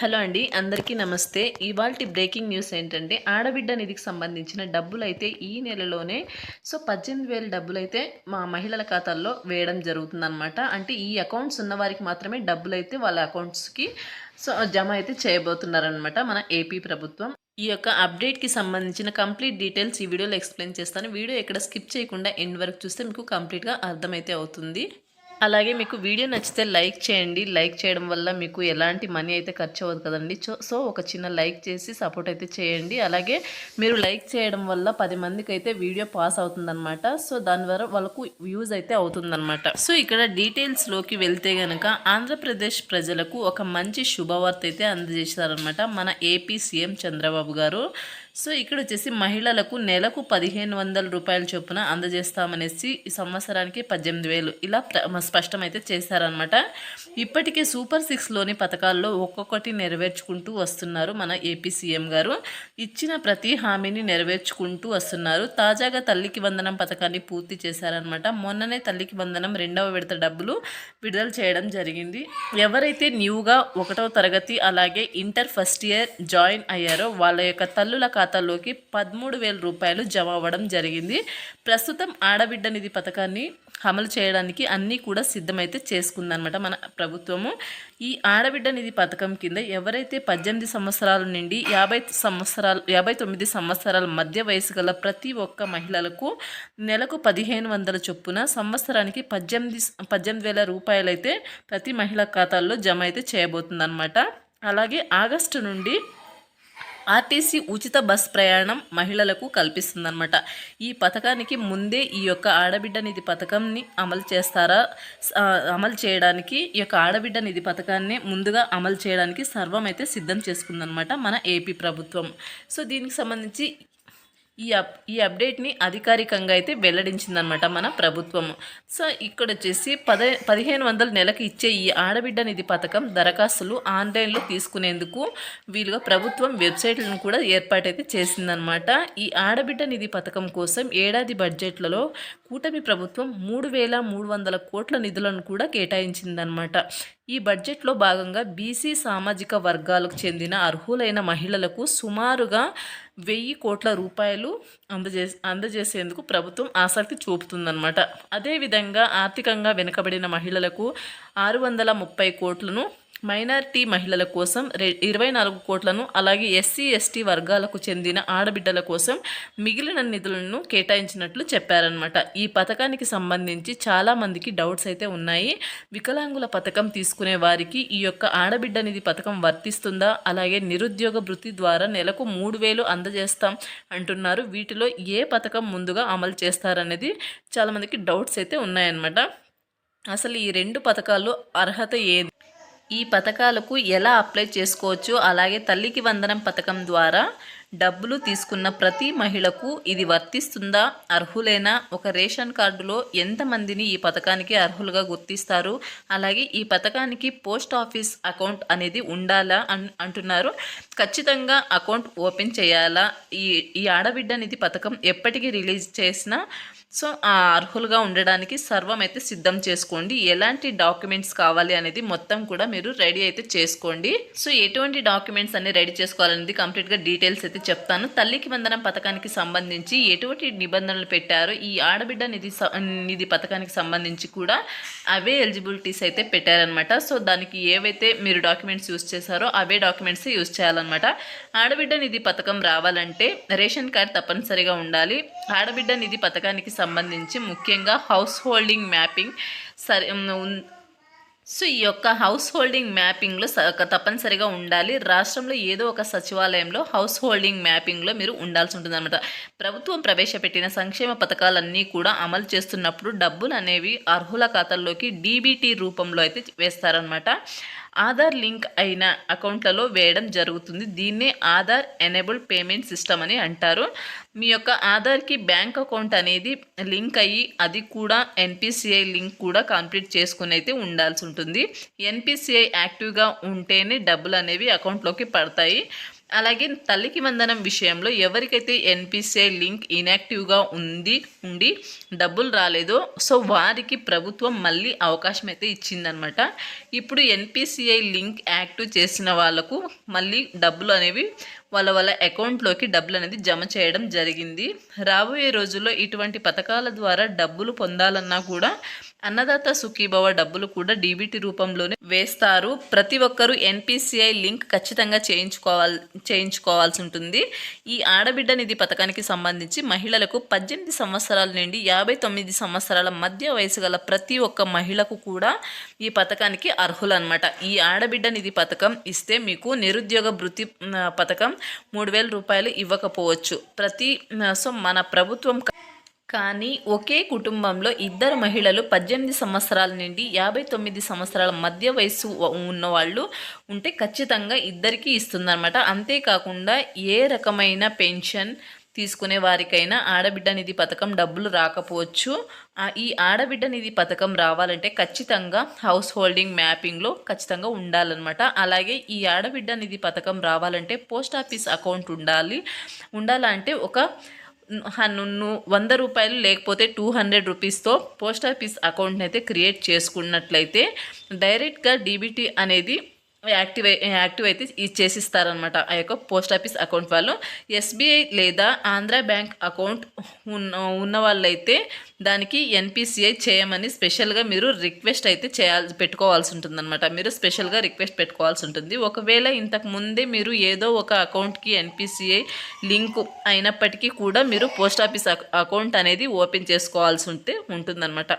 Hello అండి అందరికీ నమస్తే. ఇవాళ బ్రేకింగ్ న్యూస్ ఏంటంటే ఆడబిడ్డ నిధికి సంబంధించిన డబ్బులు అయితే ఈ నెలలోనే సో పద్దెనిమిది వేల డబ్బులు అయితే మా మహిళల ఖాతాల్లో వేయడం జరుగుతుందన్నమాట. అంటే ఈ అకౌంట్స్ ఉన్న వారికి మాత్రమే డబ్బులు అయితే వాళ్ళ అకౌంట్స్కి సో జమ అయితే చేయబోతున్నారనమాట మన ఏపీ ప్రభుత్వం. ఈ యొక్క అప్డేట్కి సంబంధించిన కంప్లీట్ డీటెయిల్స్ ఈ వీడియోలో ఎక్స్ప్లెయిన్ చేస్తాను. వీడియో ఎక్కడ స్కిప్ చేయకుండా ఎండ్ వరకు చూస్తే మీకు కంప్లీట్గా అర్థమైతే అవుతుంది. అలాగే మీకు వీడియో నచ్చితే లైక్ చేయండి. లైక్ చేయడం వల్ల మీకు ఎలాంటి మనీ అయితే ఖర్చు అవ్వదు కదండి. సో- సో ఒక చిన్న లైక్ చేసి సపోర్ట్ అయితే చేయండి. అలాగే మీరు లైక్ చేయడం వల్ల పది మందికి అయితే వీడియో పాస్ అవుతుందన్నమాట. సో దాని ద్వారా వాళ్ళకు యూజ్ అయితే అవుతుందన్నమాట. సో ఇక్కడ డీటెయిల్స్లోకి వెళ్తే గనక ఆంధ్రప్రదేశ్ ప్రజలకు ఒక మంచి శుభవార్త అయితే అందజేశారనమాట మన ఏపీ సీఎం చంద్రబాబు గారు. సో ఇక్కడ వచ్చేసి మహిళలకు నెలకు పదిహేను వందల రూపాయల చొప్పున అందజేస్తామనేసి ఈ సంవత్సరానికి పద్దెనిమిది వేలు. ఇలా స్పష్టమైతే చేశారనమాట ఇప్పటికే సూపర్ సిక్స్లోని పథకాల్లో ఒక్కొక్కటి నెరవేర్చుకుంటూ వస్తున్నారు మన ఏపీ సీఎం గారు. ఇచ్చిన ప్రతి హామీని నెరవేర్చుకుంటూ వస్తున్నారు. తాజాగా తల్లికి వందనం పథకాన్ని పూర్తి చేశారనమాట మొన్ననే తల్లికి వందనం రెండవ విడత డబ్బులు విడుదల చేయడం జరిగింది. ఎవరైతే న్యూగా ఒకటవ తరగతి అలాగే ఇంటర్ ఫస్ట్ ఇయర్ జాయిన్ అయ్యారో వాళ్ళ యొక్క తల్లుల ఖాతాలోకి పదమూడు వేల రూపాయలు జమ అవ్వడం జరిగింది. ప్రస్తుతం ఆడబిడ్డ నిధి పథకాన్ని అమలు చేయడానికి అన్నీ కూడా సిద్ధమైతే చేసుకుందనమాట మన ప్రభుత్వము. ఈ ఆడబిడ్డ నిధి పథకం కింద ఎవరైతే పద్దెనిమిది సంవత్సరాల నుండి యాభై సంవత్సరాలు యాభై తొమ్మిది సంవత్సరాల మధ్య వయసు గల ప్రతి ఒక్క మహిళలకు నెలకు పదిహేను వందల చొప్పున సంవత్సరానికి పద్దెనిమిది పద్దెనిమిది వేల రూపాయలైతే ప్రతి మహిళ ఖాతాల్లో జమ అయితే చేయబోతుందన్నమాట. అలాగే ఆగస్టు నుండి ఆర్టీసీ ఉచిత బస్ ప్రయాణం మహిళలకు కల్పిస్తుందన్నమాట. ఈ పథకానికి ముందే ఈ యొక్క ఆడబిడ్డ నిధి పథకంని అమలు చేస్తారా? అమలు చేయడానికి ఈ యొక్క ఆడబిడ్డ నిధి పథకాన్ని ముందుగా అమలు చేయడానికి సర్వం అయితే సిద్ధం చేసుకుందనమాట మన ఏపీ ప్రభుత్వం. సో దీనికి సంబంధించి ఈ అప్ ఈ అప్డేట్ని అధికారికంగా అయితే వెల్లడించిందనమాట మన ప్రభుత్వము. సో ఇక్కడ వచ్చేసి పద పదిహేను వందల నెలకు ఇచ్చే ఈ ఆడబిడ్డ నిధి పథకం దరఖాస్తులు ఆన్లైన్లో తీసుకునేందుకు వీలుగా ప్రభుత్వం వెబ్సైట్లను కూడా ఏర్పాటైతే చేసిందనమాట ఈ ఆడబిడ్డ నిధి పథకం కోసం ఏడాది బడ్జెట్లలో కూటమి ప్రభుత్వం మూడు వేల మూడు వందల కోట్ల నిధులను కూడా కేటాయించిందనమాట ఈ బడ్జెట్లో భాగంగా బీసీ సామాజిక వర్గాలకు చెందిన అర్హులైన మహిళలకు సుమారుగా వెయ్యి కోట్ల రూపాయలు అందజే అందజేసేందుకు ప్రభుత్వం ఆసక్తి చూపుతుందన్నమాట. అదేవిధంగా ఆర్థికంగా వెనుకబడిన మహిళలకు ఆరు వందల ముప్పై కోట్లను మైనారిటీ మహిళల కోసం రె ఇరవై నాలుగు కోట్లను అలాగే ఎస్సీ ఎస్టీ వర్గాలకు చెందిన ఆడబిడ్డల కోసం మిగిలిన నిధులను కేటాయించినట్లు చెప్పారనమాట ఈ పథకానికి సంబంధించి చాలామందికి డౌట్స్ అయితే ఉన్నాయి. వికలాంగుల పథకం తీసుకునే వారికి ఈ యొక్క ఆడబిడ్డ నిధి పథకం వర్తిస్తుందా? అలాగే నిరుద్యోగ వృత్తి ద్వారా నెలకు మూడు వేలు అందజేస్తాం అంటున్నారు. వీటిలో ఏ పథకం ముందుగా అమలు చేస్తారనేది చాలామందికి డౌట్స్ అయితే ఉన్నాయన్నమాట. అసలు ఈ రెండు పథకాలు అర్హత ఏది? ఈ పథకాలకు ఎలా అప్లై చేసుకోవచ్చు? అలాగే తల్లికి వందనం పథకం ద్వారా డబ్బులు తీసుకున్న ప్రతి మహిళకు ఇది వర్తిస్తుందా? అర్హులేనా? ఒక రేషన్ కార్డులో ఎంతమందిని ఈ పథకానికి అర్హులుగా గుర్తిస్తారు? అలాగే ఈ పథకానికి పోస్ట్ ఆఫీస్ అకౌంట్ అనేది ఉండాలా అన్ అంటున్నారు. ఖచ్చితంగా అకౌంట్ ఓపెన్ చేయాలా? ఈ ఈ ఆడబిడ్డ నిధి పథకం ఎప్పటికీ రిలీజ్ చేసినా సో ఆ అర్హులుగా ఉండడానికి సర్వం అయితే సిద్ధం చేసుకోండి. ఎలాంటి డాక్యుమెంట్స్ కావాలి అనేది మొత్తం కూడా మీరు రెడీ అయితే చేసుకోండి. సో ఎటువంటి డాక్యుమెంట్స్ అన్ని రెడీ చేసుకోవాలనేది కంప్లీట్గా డీటెయిల్స్ అయితే చెప్తాను. తల్లికి వందనం పథకానికి సంబంధించి ఎటువంటి నిబంధనలు పెట్టారో ఈ ఆడబిడ్డ నిధి స- నిధి పథకానికి సంబంధించి కూడా అవే ఎలిజిబిలిటీస్ అయితే పెట్టారనమాట సో దానికి ఏవైతే మీరు డాక్యుమెంట్స్ యూస్ చేశారో అవే డాక్యుమెంట్స్ యూస్ చేయాలన్నమాట. ఆడబిడ్డ నిధి పథకం రావాలంటే రేషన్ కార్డ్ తప్పనిసరిగా ఉండాలి. ఆడబిడ్డ నిధి పథకానికి సంబంధించి ముఖ్యంగా హౌస్ హోల్డింగ్ మ్యాపింగ్ సరి సో ఈ యొక్క హౌస్ హోల్డింగ్ మ్యాపింగ్లో స- తప్పనిసరిగా ఉండాలి. రాష్ట్రంలో ఏదో ఒక సచివాలయంలో హౌస్ హోల్డింగ్ మ్యాపింగ్లో మీరు ఉండాల్సి ఉంటుందన్నమాట. ప్రభుత్వం ప్రవేశపెట్టిన సంక్షేమ పథకాలన్నీ కూడా అమలు చేస్తున్నప్పుడు డబ్బులు అనేవి అర్హుల ఖాతాల్లోకి డీబీటీ రూపంలో అయితే వేస్తారనమాట ఆధార్ లింక్ అయిన అకౌంట్లలో వేయడం జరుగుతుంది. దీన్నే ఆధార్ ఎనేబుల్ పేమెంట్ సిస్టమ్ అని అంటారు. మీ యొక్క ఆధార్కి బ్యాంక్ అకౌంట్ అనేది లింక్ అయ్యి అది కూడా ఎన్పిసిఐ లింక్ కూడా కంప్లీట్ చేసుకుని అయితే ఉండాల్సి ఉంటుంది. ఎన్పిసిఐ యాక్టివ్గా ఉంటేనే డబ్బులు అనేవి అకౌంట్లోకి పడతాయి. అలాగే తల్లికి వందనం విషయంలో ఎవరికైతే ఎన్పిసిఐ లింక్ ఇన్యాక్టివ్గా ఉంది ఉండి డబ్బులు రాలేదో సో వారికి ప్రభుత్వం మళ్ళీ అవకాశం అయితే ఇచ్చిందనమాట ఇప్పుడు ఎన్పిసిఐ లింక్ యాక్టివ్ చేసిన వాళ్ళకు మళ్ళీ డబ్బులు అనేవి వాళ్ళ వాళ్ళ అకౌంట్లోకి డబ్బులు అనేది జమ చేయడం జరిగింది. రాబోయే రోజుల్లో ఇటువంటి పథకాల ద్వారా డబ్బులు పొందాలన్నా కూడా అన్నదాత సుఖీభవ డబ్బులు కూడా డీబీటీ రూపంలోనే వేస్తారు. ప్రతి ఒక్కరూ ఎన్పిసిఐ లింక్ ఖచ్చితంగా చేయించుకోవాలి చేయించుకోవాల్సి ఉంటుంది. ఈ ఆడబిడ్డ నిధి పథకానికి సంబంధించి మహిళలకు పద్దెనిమిది సంవత్సరాల నుండి యాభై తొమ్మిది సంవత్సరాల మధ్య వయసు గల ప్రతి ఒక్క మహిళకు కూడా ఈ పథకానికి అర్హులన్నమాట. ఈ ఆడబిడ్డ నిధి పథకం ఇస్తే మీకు నిరుద్యోగ వృత్తి పథకం మూడు వేల రూపాయలు ఇవ్వకపోవచ్చు. ప్రతి సో మన ప్రభుత్వం కానీ ఒకే కుటుంబంలో ఇద్దరు మహిళలు పద్దెనిమిది సంవత్సరాల నుండి యాభై తొమ్మిది సంవత్సరాల మధ్య వయసు ఉన్నవాళ్ళు ఉంటే ఖచ్చితంగా ఇద్దరికీ ఇస్తుందన్నమాట. అంతేకాకుండా ఏ రకమైన పెన్షన్ తీసుకునే వారికైనా ఆడబిడ్డ నిధి పథకం డబ్బులు రాకపోవచ్చు. ఈ ఆడబిడ్డ నిధి పథకం రావాలంటే ఖచ్చితంగా హౌస్ హోల్డింగ్ మ్యాపింగ్లో ఖచ్చితంగా ఉండాలన్నమాట. అలాగే ఈ ఆడబిడ్డ నిధి పథకం రావాలంటే పోస్ట్ ఆఫీస్ అకౌంట్ ఉండాలి. ఉండాలంటే ఒక నువ్వు వంద రూపాయలు లేకపోతే టూ హండ్రెడ్ రూపీస్తో పోస్ట్ ఆఫీస్ అకౌంట్ని అయితే క్రియేట్ చేసుకున్నట్లయితే డైరెక్ట్గా డీబీటీ అనేది యాక్టివ్ యాక్టివ్ అయితే ఈ చేసిస్తారనమాట ఆ యొక్క పోస్ట్ ఆఫీస్ అకౌంట్ వాళ్ళు. ఎస్బీఐ లేదా ఆంధ్ర బ్యాంక్ అకౌంట్ ఉన్న ఉన్న వాళ్ళైతే దానికి ఎన్పిసిఐ చేయమని స్పెషల్గా మీరు రిక్వెస్ట్ అయితే చేయాల్సి పెట్టుకోవాల్సి ఉంటుందన్నమాట. మీరు స్పెషల్గా రిక్వెస్ట్ పెట్టుకోవాల్సి ఉంటుంది. ఒకవేళ ఇంతకు ముందే మీరు ఏదో ఒక అకౌంట్కి ఎన్పిసిఐ లింక్ అయినప్పటికీ కూడా మీరు పోస్ట్ ఆఫీస్ అకౌంట్ అనేది ఓపెన్ చేసుకోవాల్సి ఉంటే ఉంటుందన్నమాట.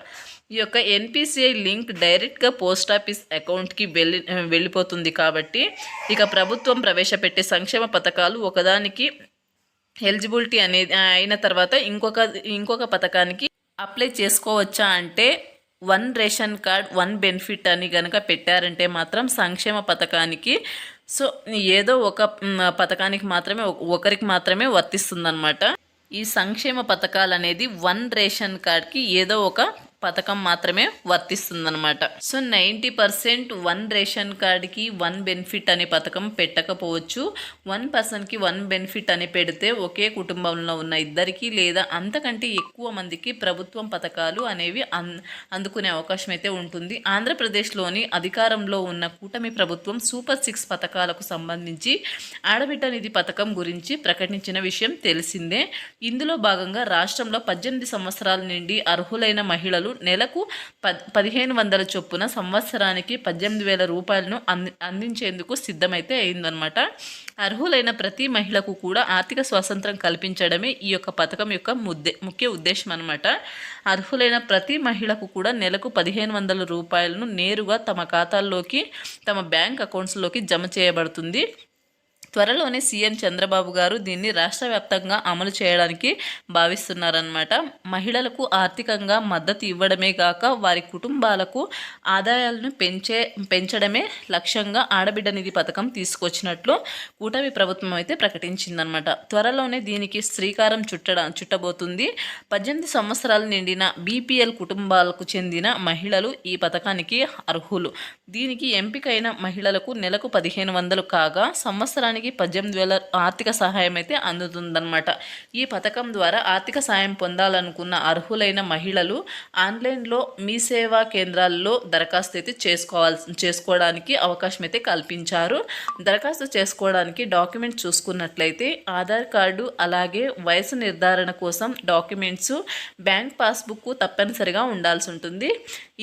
ఈ యొక్క ఎన్పిసిఐ లింక్ డైరెక్ట్గా పోస్ట్ ఆఫీస్ అకౌంట్కి వెళ్ళి వెళ్ళిపోతుంది కాబట్టి ఇక ప్రభుత్వం ప్రవేశపెట్టే సంక్షేమ పథకాలు ఒకదానికి ఎలిజిబిలిటీ అనేది అయిన తర్వాత ఇంకొక ఇంకొక పథకానికి అప్లై చేసుకోవచ్చా అంటే one ration card one benefit అని కనుక పెట్టారంటే మాత్రం సంక్షేమ పథకానికి సో ఏదో ఒక పథకానికి మాత్రమే ఒకరికి మాత్రమే వర్తిస్తుందన్నమాట. ఈ సంక్షేమ పథకాలు అనేది వన్ రేషన్ కార్డ్కి ఏదో ఒక పథకం మాత్రమే వర్తిస్తుందన్నమాట. So ninety percent one ration కార్డ్కి వన్ బెనిఫిట్ అనే పథకం పెట్టకపోవచ్చు. వన్ పర్సన్కి వన్ బెనిఫిట్ అని పెడితే ఒకే కుటుంబంలో ఉన్న ఇద్దరికి లేదా అంతకంటే ఎక్కువ మందికి ప్రభుత్వం పథకాలు అనేవి అన్ అందుకునే అవకాశం అయితే ఉంటుంది. ఆంధ్రప్రదేశ్లోని అధికారంలో ఉన్న కూటమి ప్రభుత్వం సూపర్ సిక్స్ పథకాలకు సంబంధించి ఆడబిడ్డ నిధి పథకం గురించి ప్రకటించిన విషయం తెలిసిందే. ఇందులో భాగంగా రాష్ట్రంలో పద్దెనిమిది సంవత్సరాల నుండి అర్హులైన మహిళలు నెలకు పద్ పదిహేను వందల చొప్పున సంవత్సరానికి పద్దెనిమిది వేల రూపాయలను అంది అందించేందుకు సిద్ధమైతే అయిందనమాట అర్హులైన ప్రతి మహిళకు కూడా ఆర్థిక స్వాతంత్రం కల్పించడమే ఈ యొక్క పథకం యొక్క ముద్దే ముఖ్య ఉద్దేశం అనమాట అర్హులైన ప్రతి మహిళకు కూడా నెలకు పదిహేను వందల రూపాయలను నేరుగా తమ ఖాతాల్లోకి తమ బ్యాంక్ అకౌంట్స్లోకి జమ చేయబడుతుంది. త్వరలోనే సీఎం చంద్రబాబు గారు దీన్ని రాష్ట్ర వ్యాప్తంగా అమలు చేయడానికి భావిస్తున్నారన్నమాట. మహిళలకు ఆర్థికంగా మద్దతు ఇవ్వడమే కాక వారి కుటుంబాలకు ఆదాయాలను పెంచే పెంచడమే లక్ష్యంగా ఆడబిడ్డ నిధి పథకం తీసుకొచ్చినట్లు కూటమి ప్రభుత్వం అయితే ప్రకటించిందనమాట త్వరలోనే దీనికి శ్రీకారం చుట్టడ చుట్టబోతుంది. పద్దెనిమిది సంవత్సరాలు నిండిన బీపీఎల్ కుటుంబాలకు చెందిన మహిళలు ఈ పథకానికి అర్హులు. దీనికి ఎంపికైన మహిళలకు నెలకు పదిహేను వందలు కాగా సంవత్సరానికి పద్దెనిమిది వేల ఆర్థిక సహాయం అయితే అందుతుందన్నమాట. ఈ పథకం ద్వారా ఆర్థిక సాయం పొందాలనుకున్న అర్హులైన మహిళలు ఆన్లైన్లో మీ సేవా కేంద్రాల్లో దరఖాస్తు అయితే చేసుకోవాల్సి చేసుకోవడానికి అవకాశం అయితే కల్పించారు. దరఖాస్తు చేసుకోవడానికి డాక్యుమెంట్స్ చూసుకున్నట్లయితే ఆధార్ కార్డు అలాగే వయసు నిర్ధారణ కోసం డాక్యుమెంట్స్ బ్యాంక్ పాస్బుక్ తప్పనిసరిగా ఉండాల్సి ఉంటుంది.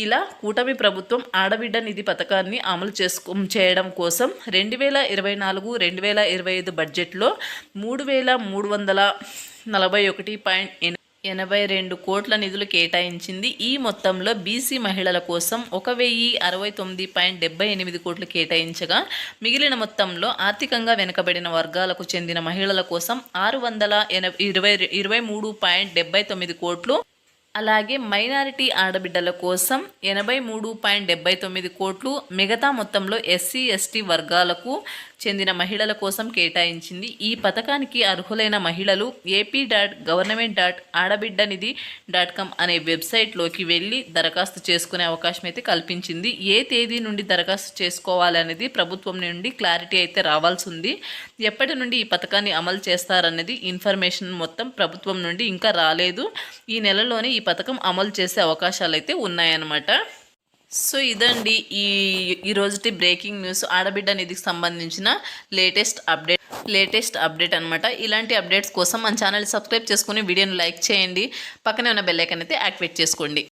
ఇలా కూటమి ప్రభుత్వం ఆడబిడ్డ నిధి పథకాన్ని అమలు చేసుకో చేయడం కోసం రెండు వేల ఇరవై నాలుగు రెండు వేల ఇరవై ఐదు బడ్జెట్లో మూడు వేల మూడు వందల నలభై ఒకటి పాయింట్ ఎనభై రెండు కోట్ల నిధులు కేటాయించింది. ఈ మొత్తంలో బీసీ మహిళల కోసం ఒక వెయ్యి అరవై తొమ్మిది పాయింట్ డెబ్బై ఎనిమిది కోట్లు కేటాయించగా మిగిలిన మొత్తంలో ఆర్థికంగా వెనుకబడిన వర్గాలకు చెందిన మహిళల కోసం ఆరు వందల ఎన ఇరవై ఇరవై మూడు పాయింట్ డెబ్బై తొమ్మిది కోట్లు అలాగే మైనారిటీ ఆడబిడ్డల కోసం ఎనభై మూడు పాయింట్ డెబ్బై తొమ్మిది కోట్లు మిగతా మొత్తంలో ఎస్సీ ఎస్టీ వర్గాలకు చెందిన మహిళల కోసం కేటాయించింది. ఈ పథకానికి అర్హులైన మహిళలు ఏపీ డాట్ గవర్నమెంట్ డాట్ ఆడబిడ్డ నిధి డాట్ కామ్ అనే వెబ్సైట్లోకి వెళ్ళి దరఖాస్తు చేసుకునే అవకాశం అయితే కల్పించింది. ఏ తేదీ నుండి దరఖాస్తు చేసుకోవాలనేది ప్రభుత్వం నుండి క్లారిటీ అయితే రావాల్సి ఉంది. ఎప్పటి నుండి ఈ పథకాన్ని అమలు చేస్తారనేది ఇన్ఫర్మేషన్ మొత్తం ప్రభుత్వం నుండి ఇంకా రాలేదు. ఈ నెలలోనే ఈ పథకం అమలు చేసే అవకాశాలు అయితే ఉన్నాయన్నమాట. సో ఇదండి ఈ ఈ రోజుటి బ్రేకింగ్ న్యూస్. ఆడబిడ్డ నిధికి సంబంధించిన లేటెస్ట్ అప్డేట్ లేటెస్ట్ అప్డేట్ అనమాట ఇలాంటి అప్డేట్స్ కోసం మన ఛానల్ సబ్స్క్రైబ్ చేసుకుని వీడియోని లైక్ చేయండి. పక్కనే ఉన్న బెల్లైకన్ అయితే యాక్టివేట్ చేసుకోండి.